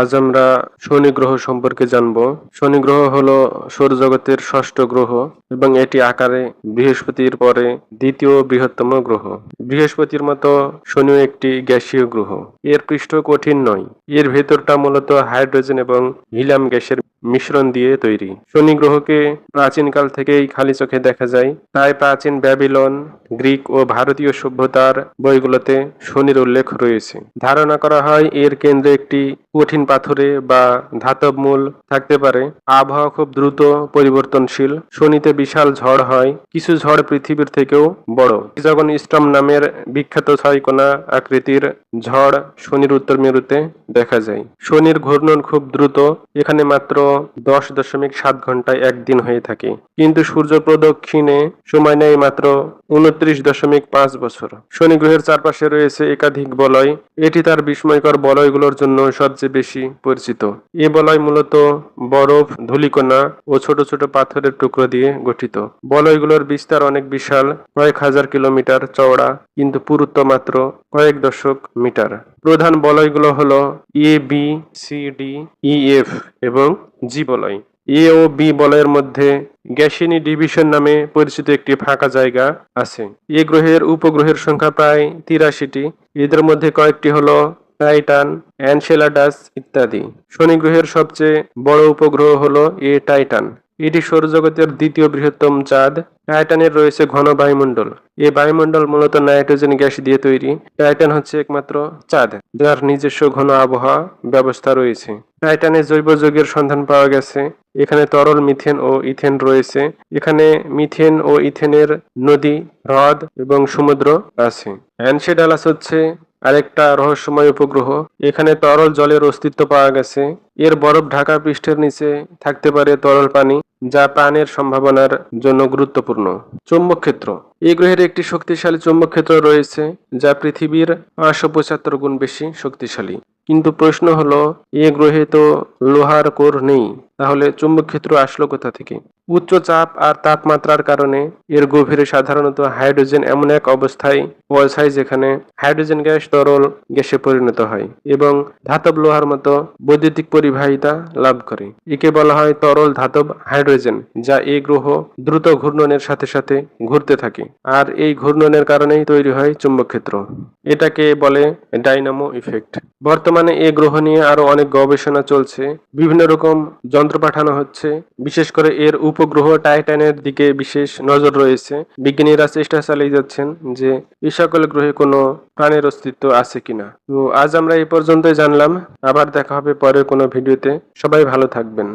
আজ আমরা শনি গ্রহ সম্পর্কে জানব। শনি গ্রহ হলো সৌরজগতের ষষ্ঠ গ্রহ এবং এটি আকারে বৃহস্পতির পরে দ্বিতীয় বৃহত্তম গ্রহ। বৃহস্পতির মতো শনি একটি গ্যাসীয় গ্রহ। এর পৃষ্ঠ কঠিন নয়। এর ভেতরটা মূলত হাইড্রোজেন এবং হিলাম গ্যাসের মিশ্রণ দিয়ে তৈরি। শনি গ্রহকে প্রাচীনকাল থেকেই খালি চোখে দেখা যায়। তাই প্রাচীন ব্যাবিলন, গ্রিক ও ভারতীয় সভ্যতার বইগুলোতে শনির উল্লেখ রয়েছে। ধারণা করা হয় এর কেন্দ্রে একটি কঠিন পাথরে বা ধাতব মূল থাকতে পারে। আবহাওয়া খুব দ্রুত পরিবর্তনশীল। শনিতে বিশাল ঝড় হয়। কিছু ঝড় পৃথিবীর থেকেও বড়। যখন স্টম নামের বিখ্যাত ছয় ছয়কোনা আকৃতির ঝড় শনির উত্তর মেরুতে দেখা যায়। শনির ঘূর্ণন খুব দ্রুত। এখানে মাত্র দশ দশমিক সাত ঘন্টায় একদিন হয়ে থাকে। কিন্তু সূর্য প্রদক্ষিণে সময় নেয় মাত্র উনত্রিশ দশমিক পাঁচ বছর। শনি গ্রহের চারপাশে রয়েছে একাধিক বলয়। এটি তার বিস্ময়কর বলয়গুলোর জন্য সবচেয়ে বেশি পরিচিত। এ বলয় মূলত বরফ, ধূলিকণা ও ছোট ছোট পাথরের টুকরো দিয়ে গঠিত। বলয়গুলোর বিস্তার অনেক বিশাল, কয়েক হাজার কিলোমিটার চওড়া, কিন্তু পুরুত্ব মাত্র কয়েক দশক মিটার। প্রধান বলয়গুলো হলো A, B, C, D, E, F এবং জি বলয়। এ ও বি বলয়ের মধ্যে গ্যাসিনী ডিভিশন নামে পরিচিত একটি ফাঁকা জায়গা আছে। এ গ্রহের উপগ্রহের সংখ্যা প্রায় তিরাশিটি। এদের মধ্যে কয়েকটি হলো টাইটান অ্যানসেলাডাস ইত্যাদি। শনি গ্রহের সবচেয়ে বড় উপগ্রহ হলো এ টাইটান। এটি সৌরজগতের দ্বিতীয় বৃহত্তম চাঁদ। টাইটানের রয়েছে ঘন বায়ুমণ্ডল। এই বায়ুমণ্ডল মূলত নাইট্রোজেন গ্যাস দিয়ে তৈরি। টাইটান হচ্ছে একমাত্র চাঁদ, যার নিজস্ব ঘন আবহাওয়া ব্যবস্থা রয়েছে। টাইটানে জৈব যৌগের সন্ধান পাওয়া গেছে। এখানে তরল মিথেন ও ইথেন রয়েছে। এখানে মিথেন ও ইথেনের নদী, হ্রদ এবং সমুদ্র আছে। অ্যানসেডালাস হচ্ছে আরেকটা রহস্যময় উপগ্রহ। এখানে তরল জলের অস্তিত্ব পাওয়া গেছে। এর বরফ ঢাকা পৃষ্ঠের নিচে থাকতে পারে তরল পানি, যা প্রাণের সম্ভাবনার জন্য গুরুত্বপূর্ণ। চৌম্বক ক্ষেত্র এই গ্রহের একটি শক্তিশালী চৌম্বক ক্ষেত্র রয়েছে, যা পৃথিবীর পাঁচশো পঁচাত্তর গুণ বেশি শক্তিশালী। কিন্তু প্রশ্ন হলো, এ গ্রহে তো লোহার কোর নেই। তাহলে চুম্বক ক্ষেত্র আসলো কোথা থেকে? উচ্চ চাপ আর তাপমাত্রার কারণে এর গভীরে সাধারণত হাইড্রোজেন এমন এক অবস্থায় পৌঁছায় যেখানে হাইড্রোজেন গ্যাস তরল গ্যাসে পরিণত হয় এবং ধাতব লোহার মতো বৈদ্যুতিক পরিবাহিতা লাভ করে। একে বলা হয় তরল ধাতব হাইড্রোজেন, যা এই গ্রহ দ্রুত ঘূর্ণনের সাথে সাথে ঘুরতে থাকে আর এই ঘূর্ণনের কারণেই তৈরি হয় চুম্বক ক্ষেত্র এটাকে বলে ডাইনামো ইফেক্ট। বর্তমানে এ গ্রহ নিয়ে আরও অনেক গবেষণা চলছে। বিভিন্ন রকম যন্ত্র পাঠানো হচ্ছে। বিশেষ করে এর উপগ্রহ টাইটানের দিকে বিশেষ নজর রয়েছে। বিজ্ঞানীরা চেষ্টা চালিয়ে যাচ্ছেন যে এই সকল গ্রহে কোনো প্রাণের অস্তিত্ব আছে কিনা। তো আজ আমরা এই পর্যন্তই জানলাম। আবার দেখা হবে পরের কোনো ভিডিওতে। সবাই ভালো থাকবেন।